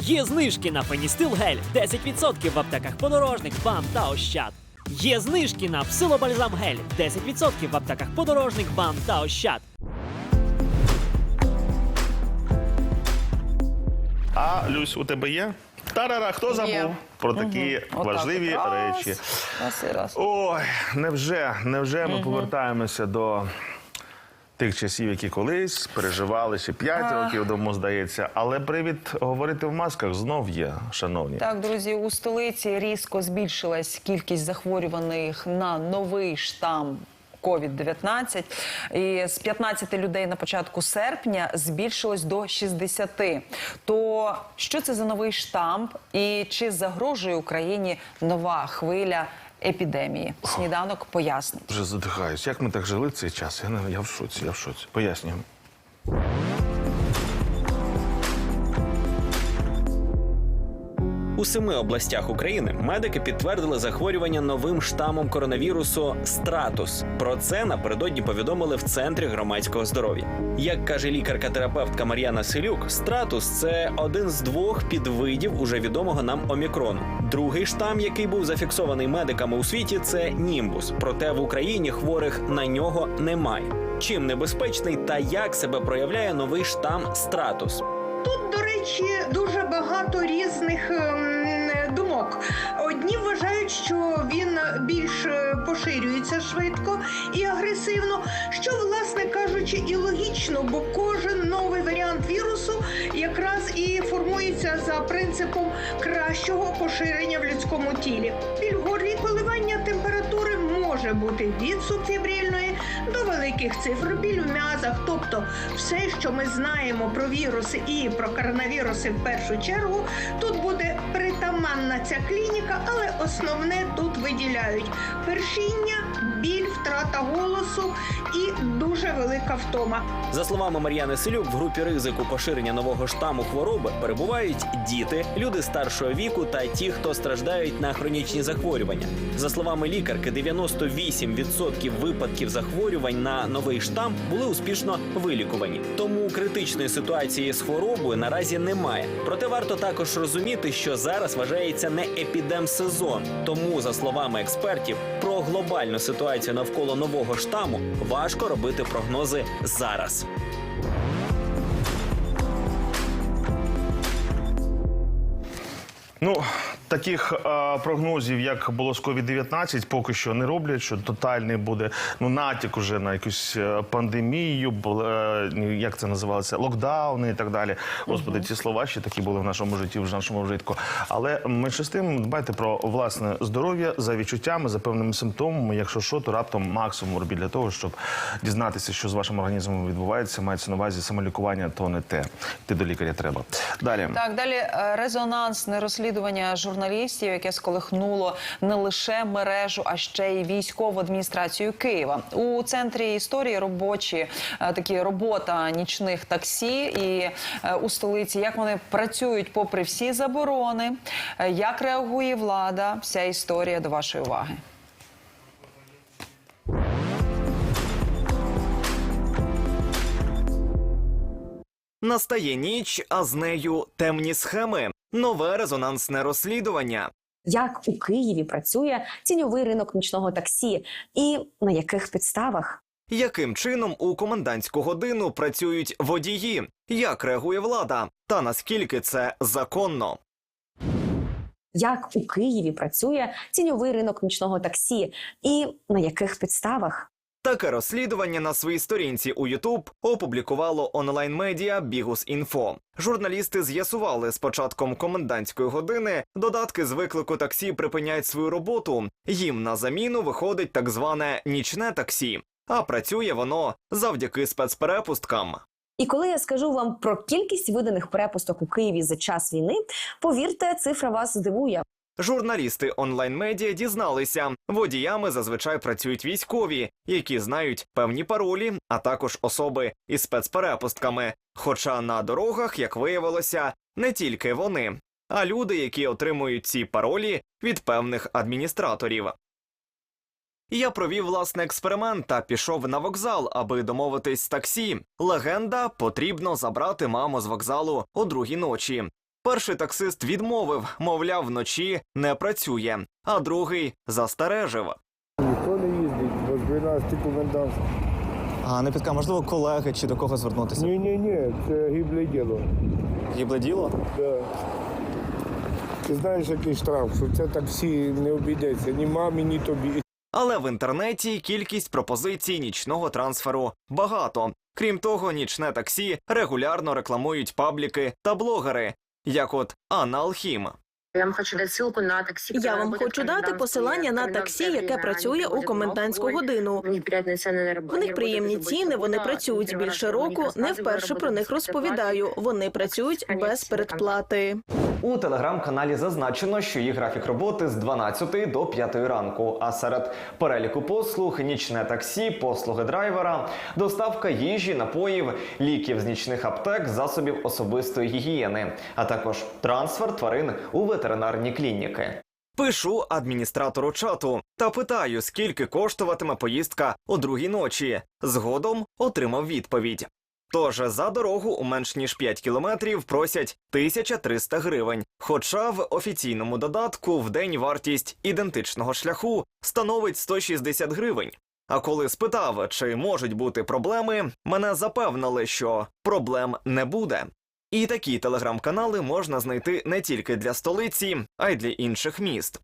Є знижки на Феністил Гель 10% в аптеках подорожник, БАМ та Ощад. Є знижки на Псилобальзам Гель 10% в аптеках подорожник, БАМ та Ощад. А Люсь, у тебе є? Тарара, хто забув Є. про такі Отак важливі от. Раз, речі? Раз і раз. Ой, невже, невже ми повертаємося до тих часів, які колись переживали ще 5 років тому, здається. Але привід говорити в масках знов є, шановні. Так, друзі, у столиці різко збільшилась кількість захворюваних на новий штам. COVID-19. і з 15 людей на початку серпня збільшилось до 60. То що це за новий штамп і чи загрожує Україні нова хвиля епідемії? Сніданок пояснить. Вже задихаюсь. Як ми так жили цей час? Я, не, я в шоці, я в шоці. Пояснюємо. У семи областях України медики підтвердили захворювання новим штамом коронавірусу Стратус. Про це напередодні повідомили в центрі громадського здоров'я. Як каже лікарка-терапевтка Мар'яна Селюк, стратус це один з двох підвидів уже відомого нам омікрону. Другий штам, який був зафіксований медиками у світі, це німбус. Проте в Україні хворих на нього немає. Чим небезпечний та як себе проявляє новий штам стратус? Тут, до речі, дуже багато різних думок. Одні вважають, що він більш е, поширюється швидко і агресивно, що, власне кажучи, і логічно, бо кожен новий варіант вірусу якраз і формується за принципом кращого поширення в людському тілі. Біль горлі коливання може бути від субфібрільної до великих цифр, біль в м'язах, тобто все, що ми знаємо про віруси і про коронавіруси в першу чергу, тут буде притаманна ця клініка, але основне тут виділяють першіння, біль, втрата голосу і дуже велика втома. За словами Мар'яни Селюк, в групі ризику поширення нового штаму хвороби перебувають діти, люди старшого віку та ті, хто страждають на хронічні захворювання. За словами лікарки, 98% випадків захворювань на новий штам були успішно вилікувані. Тому критичної ситуації з хворобою наразі немає. Проте варто також розуміти, що зараз вважається не епідемсезон. Тому, за словами експертів, про глобальну ситуацію навколо нового штаму важко робити прогнози зараз. Ну, таких е, прогнозів, як було з COVID-19, поки що не роблять, що тотальний буде ну, натяк уже на якусь е, пандемію, е, як це називалося, локдауни і так далі. Господи, ці слова ще такі були в нашому житті, в нашому вжитку. Але менше з тим дбайте про власне здоров'я за відчуттями, за певними симптомами. Якщо що, то раптом максимум робіть для того, щоб дізнатися, що з вашим організмом відбувається, мається на увазі самолікування, то не те. Йти до лікаря треба. Далі. Так, далі е, резонансне розслідування журналістів, яке сколихнуло не лише мережу, а ще й військову адміністрацію Києва. У центрі історії робочі е, такі робота нічних таксі і е, у столиці, як вони працюють попри всі заборони, е, як реагує влада. Вся історія до вашої уваги. Настає ніч, а з нею темні схеми. Нове резонансне розслідування. як у Києві працює тіньовий ринок нічного таксі і на яких підставах. Яким чином у комендантську годину працюють водії? Як реагує влада? Та наскільки це законно? Як у Києві працює тіньовий ринок нічного таксі і на яких підставах? Таке розслідування на своїй сторінці у YouTube опублікувало онлайн-медіа Бігус.Інфо. Журналісти з'ясували з початком комендантської години додатки з виклику таксі припиняють свою роботу. Їм на заміну виходить так зване нічне таксі, а працює воно завдяки спецперепусткам. І коли я скажу вам про кількість виданих перепусток у Києві за час війни, повірте, цифра вас здивує. Журналісти онлайн-медіа дізналися, водіями зазвичай працюють військові, які знають певні паролі, а також особи із спецперепустками. Хоча на дорогах, як виявилося, не тільки вони, а люди, які отримують ці паролі від певних адміністраторів. Я провів власний експеримент та пішов на вокзал, аби домовитись з таксі. Легенда потрібно забрати маму з вокзалу о другій ночі. Перший таксист відмовив, мовляв, вночі не працює, а другий застережив. Ніхто не їздить, бо 12 комендант. А не підка, можливо, колеги чи до кого звернутися? Ні, ні, ні, це гибле діло. Гібле діло? Да. Ти знаєш, який штраф, що це таксі не обійдеться ні мамі, ні тобі. Але в інтернеті кількість пропозицій нічного трансферу багато. Крім того, нічне таксі регулярно рекламують пабліки та блогери, як от Анна Алхім. Я вам хочу дати ссылку на таксі. Я вам хочу дати посилання на таксі, яке працює у комендантську годину. В них приємні ціни, вони працюють більше року. Не вперше про них розповідаю. Вони працюють без передплати. У телеграм-каналі зазначено, що їх графік роботи з 12 до 5 ранку. А серед переліку послуг нічне таксі, послуги драйвера, доставка їжі, напоїв, ліків з нічних аптек, засобів особистої гігієни, а також трансфер тварин у ветеринарні клініки. Пишу адміністратору чату та питаю, скільки коштуватиме поїздка о другій ночі. Згодом отримав відповідь. Тож за дорогу у менш ніж 5 кілометрів просять 1300 гривень. Хоча в офіційному додатку в день вартість ідентичного шляху становить 160 гривень. А коли спитав, чи можуть бути проблеми, мене запевнили, що проблем не буде. І такі телеграм-канали можна знайти не тільки для столиці, а й для інших міст.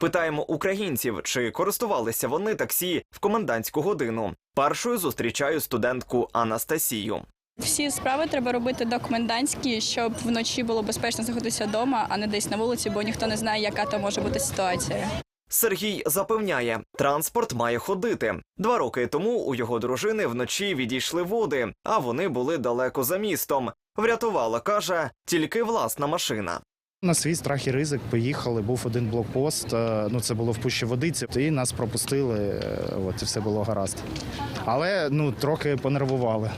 Питаємо українців, чи користувалися вони таксі в комендантську годину. Першою зустрічаю студентку Анастасію. Всі справи треба робити до комендантські, щоб вночі було безпечно знаходитися вдома, а не десь на вулиці, бо ніхто не знає, яка там може бути ситуація. Сергій запевняє, транспорт має ходити. Два роки тому у його дружини вночі відійшли води, а вони були далеко за містом. Врятувала, каже, тільки власна машина. На свій страх і ризик поїхали. Був один блокпост. е, Ну це було в пущі водиці. І нас пропустили. е, От і все було гаразд. Але ну трохи понервували.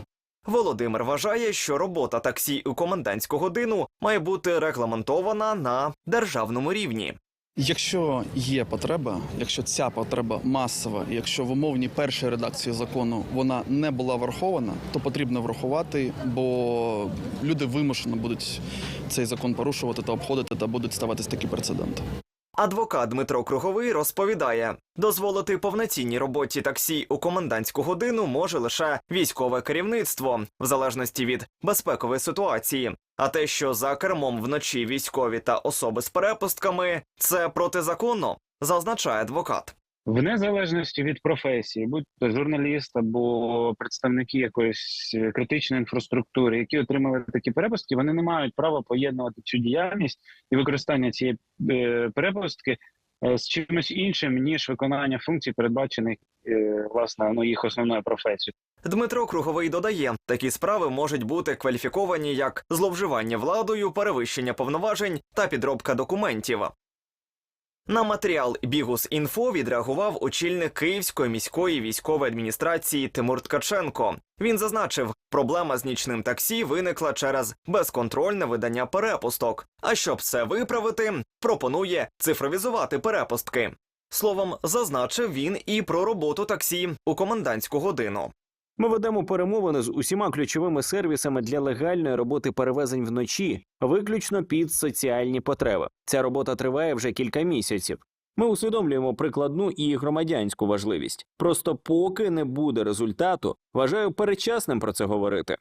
Володимир вважає, що робота таксі у комендантську годину має бути регламентована на державному рівні. Якщо є потреба, якщо ця потреба масова, якщо в умовній першій редакції закону вона не була врахована, то потрібно врахувати, бо люди вимушено будуть цей закон порушувати та обходити, та будуть ставатись такі прецеденти. Адвокат Дмитро Круговий розповідає, дозволити повноцінній роботі таксі у комендантську годину може лише військове керівництво, в залежності від безпекової ситуації. А те, що за кермом вночі військові та особи з перепустками, це протизаконно, зазначає адвокат. В незалежності від професії, будь то журналіст або представники якоїсь е, критичної інфраструктури, які отримали такі перепустки, вони не мають права поєднувати цю діяльність і використання цієї е, перепустки е, з чимось іншим ніж виконання функцій, передбачених власне ну, їх основною професією. Дмитро Круговий додає, такі справи можуть бути кваліфіковані як зловживання владою, перевищення повноважень та підробка документів. На матеріал Бігус інфо відреагував очільник Київської міської військової адміністрації Тимур Ткаченко. Він зазначив, проблема з нічним таксі виникла через безконтрольне видання перепусток. А щоб все виправити, пропонує цифровізувати перепустки. Словом, зазначив він і про роботу таксі у комендантську годину. Ми ведемо перемовини з усіма ключовими сервісами для легальної роботи перевезень вночі, виключно під соціальні потреби. Ця робота триває вже кілька місяців. Ми усвідомлюємо прикладну і громадянську важливість. Просто поки не буде результату, вважаю передчасним про це говорити.